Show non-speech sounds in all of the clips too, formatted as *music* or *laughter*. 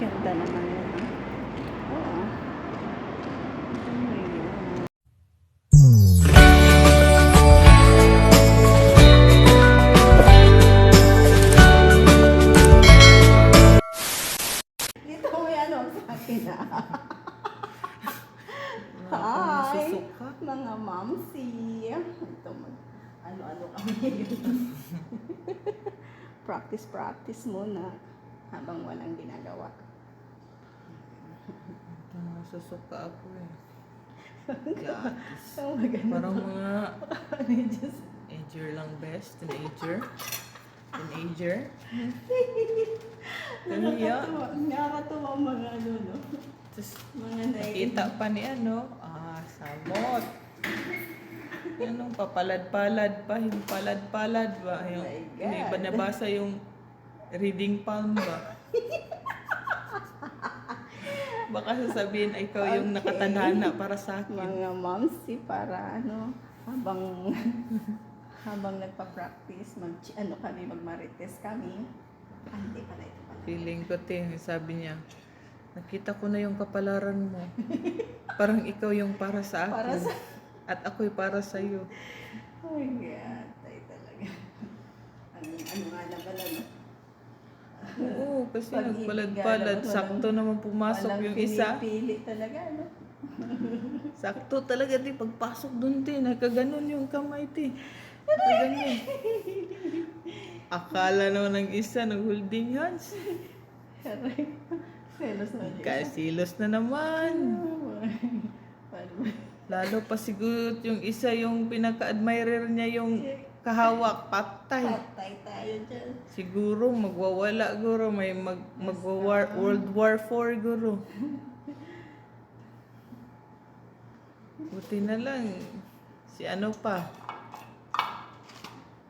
Ganda naman yun. ah. Oo. Ano yun? Dito may ano sa akin ah. Hi! Susuka. Mga mamsi. Ito mag... Ano-ano kami. *laughs* practice, practice muna. Habang walang ginagawa. Nasusuka ako eh. Gatis. Maganda. Parang mga *laughs* Diyos? teenager lang best. Teenager. Teenager. *laughs* Nakakatuwa. Nakakatuwa mga ano, no? tapos Mga nakita pa ni ano, ah, samot. Anong papalad-palad pa, yung palad-palad ba? Yung, my God. yung iba nabasa yung reading palm ba? *laughs* Baka sasabihin ay ikaw yung Okay. nakatadhana para sa akin. mga mamsi para ano, habang *laughs* habang nagpa-practice, mag, ano kami, magmarites kami. Ah, hindi pala ito pala. Feeling ko, te, sabi niya, nakita ko na yung kapalaran mo. Parang ikaw yung para sa akin. Para sa... At ako'y para sa iyo. Oh my God, tayo talaga. ano, ano nga na pala, no? Oo, kasi nga naman, Sakto naman pumasok yung isa. pinipili talaga, no? *laughs* Sakto talaga, di. Pagpasok dun, ti. Nagkaganon yung kamay, ti. Nagkaganon. *laughs* Akala naman ng isa, nag-holding hands. Aray. Selos na niya. Kasilos na naman. Paano ba? Lalo pa siguro yung isa, yung pinaka-admirer niya, yung kahawak, patay. Patay tayo dyan. Siguro magwawala guro may mag magwa World War 4 guro. Buti na lang si ano pa.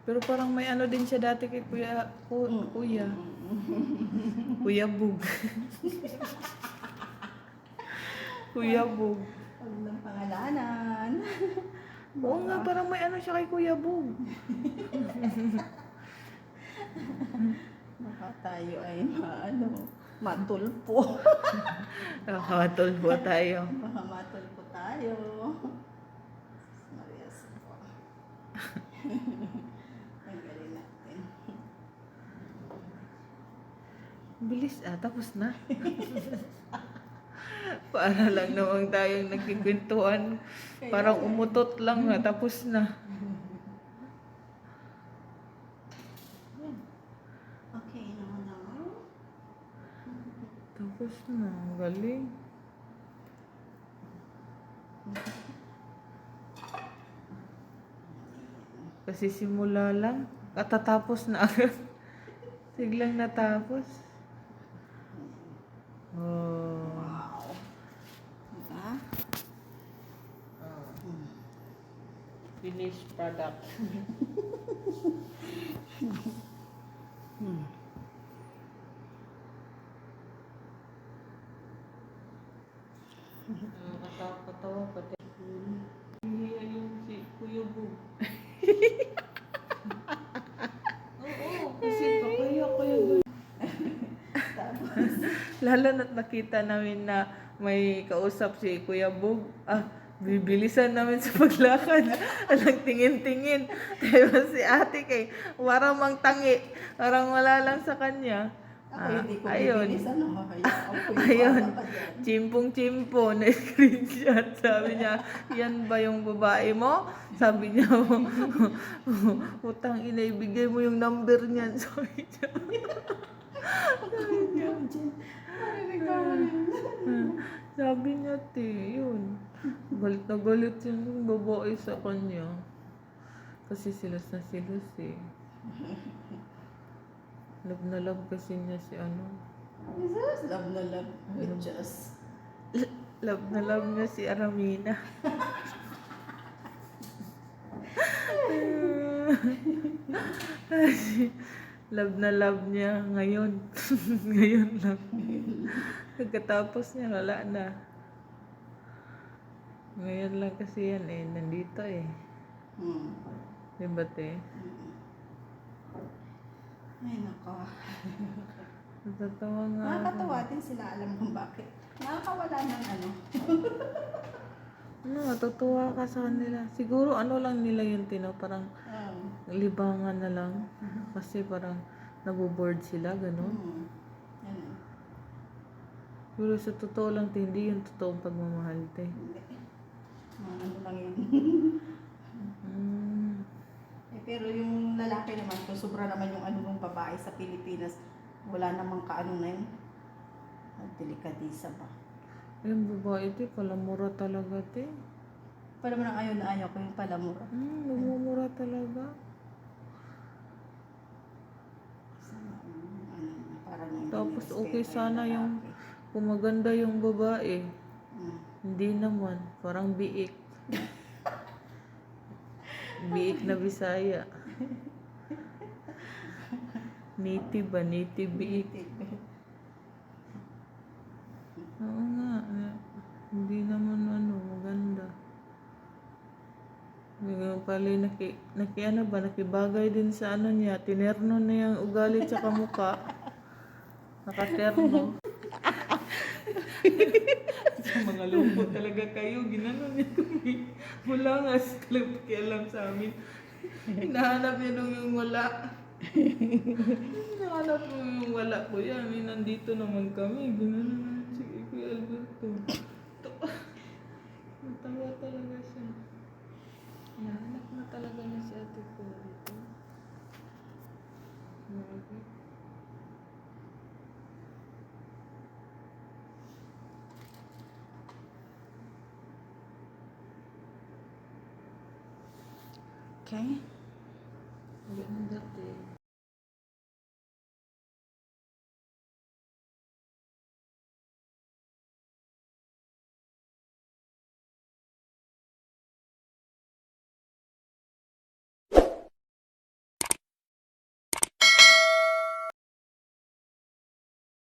Pero parang may ano din siya dati kay Kuya ku, Kuya. Kuya Bug. *laughs* Kuya Bug. Huwag ng pangalanan. *laughs* Oo nga, parang may ano siya kay Kuya Bug. Baka tayo ay maano, matulpo. *laughs* Nakakatol po tayo. Baka matulpo tayo. Marias po. *laughs* Tanggalin natin. Bilis ah, tapos na. *laughs* Para lang naman tayong nagkikwentuhan. Parang umutot lang na, tapos na. Okay, naman naman. Tapos na, galing. Kasi simula lang, katatapos na agad. *laughs* Biglang natapos. Oh. Wow. Diba? Finished product. Hmm. Katawa-katawa pati. Hihiya yung si Kuya Bug. Oo, kasi pakaya ko yun. Tapos, Lalo na't nakita namin na may kausap si Kuya Bug. Ah, bibilisan namin sa paglakad. *laughs* Alang tingin-tingin. Tapos si ate kay parang mang tangi. Parang wala lang sa kanya. ako Ah, hindi ko ayun. *laughs* Ako Ayun. pa dyan. Chimpong-chimpo *laughs* na screenshot. Sabi niya, yan ba yung babae mo? Sabi niya, utang ina, ibigay mo yung number niyan. Sabi niya. Ako yun. Sabi niya, te. Galit na galit yung babae sa kanya. Kasi silos na silos eh. *laughs* Love na love kasi niya si ano. Jesus, love na love with just. *laughs* Love na love niya si Aramina. *laughs* love na love niya ngayon. ngayon lang. Pagkatapos niya, wala na. Ngayon lang kasi yan eh. Nandito eh. Hmm. Diba te? Ay, nako. *laughs* Natatawa nga. Nakakatawa din sila, alam kung bakit. Nakakawala ng ano. Ano, natutuwa ka sa kanila. Siguro ano lang nila yun, Tino, parang Um, libangan na lang. Kasi parang naboboard sila, gano'n. hmm, ano, Pero sa totoo lang, hindi yung totoong pagmamahal, te. hindi. Ano lang yun. Mm. eh, pero yung lalaki naman, kung sobra naman yung ano ng babae sa Pilipinas, wala namang kaano na yun. Ang delikadisa ba? Yung babae, te, palamura talaga, te. Para mo nang ayaw na ayaw ko yung palamura. Mm, nagmumura talaga. Ano, Tapos okay sana yung kung maganda yung babae. Hmm. Hindi naman. Parang biik. Biik na Bisaya. Native ba? Native biik. Oo nga. eh, Hindi naman ano, maganda. Yung naki, naki ano ba, nakibagay din sa ano niya, tinerno na yung ugali tsaka mukha. Nakaterno. *laughs* sa mga lumpo talaga kayo, ginano niya kami. Wala nga si Club alam sa amin. Hinahanap niya nung yung wala. Hinahanap mo yung wala ko yan. Eh, nandito naman kami. Ginano na si Kuya Alberto. Okay.